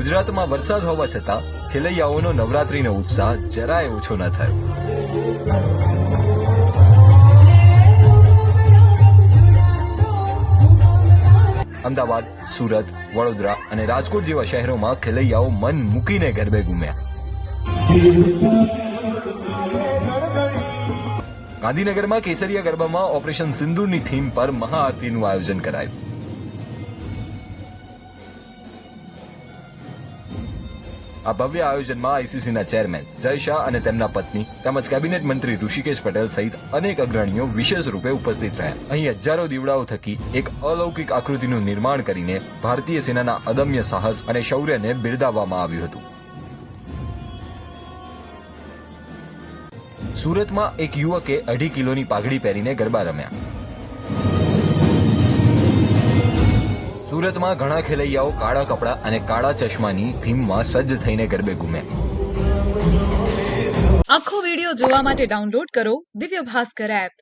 ગુજરાતમાં વરસાદ હોવા છતાં ખેલૈયાઓનો નવરાત્રીનો ઉત્સાહ જરાય ઓછો ન થયો. અમદાવાદ, સુરત, વડોદરા અને રાજકોટ જેવા શહેરોમાં ખેલૈયાઓ મન મૂકીને ગરબે ઘૂમ્યા ગાંધીનગરમાં કેસરિયા ગરબામાં ઓપરેશન સિંદુરની થીમ પર મહાઆરતીનું આયોજન કરાયું. આ ભવ્ય આયોજનમાં આઈસીસીના ચેરમેન જય શાહ અને તેમના પત્ની તેમજ કેબિનેટ મંત્રી ઋષિકેશ પટેલ સહિત અનેક અગ્રણીઓ વિશેષ રૂપે ઉપસ્થિત રહ્યા. અહીં હજારો દીવડાઓ થકી એક અલૌકિક આકૃતિનું નિર્માણ કરીને ભારતીય સેનાના અદમ્ય સાહસ અને શૌર્યને બિરદાવવામાં આવ્યું હતું. સુરતમાં એક યુવકે અઢી કિલોની પાઘડી પહેરીને ગરબા રમ્યા. સુરતમાં ઘણા ખેલૈયાઓ કાળા કપડા અને કાળા ચશ્માની થીમમાં સજ્જ થઈને ગરબે ઘૂમ્યા. આખો વિડિયો જોવા માટે ડાઉનલોડ કરો દિવ્ય ભાસ્કર એપ.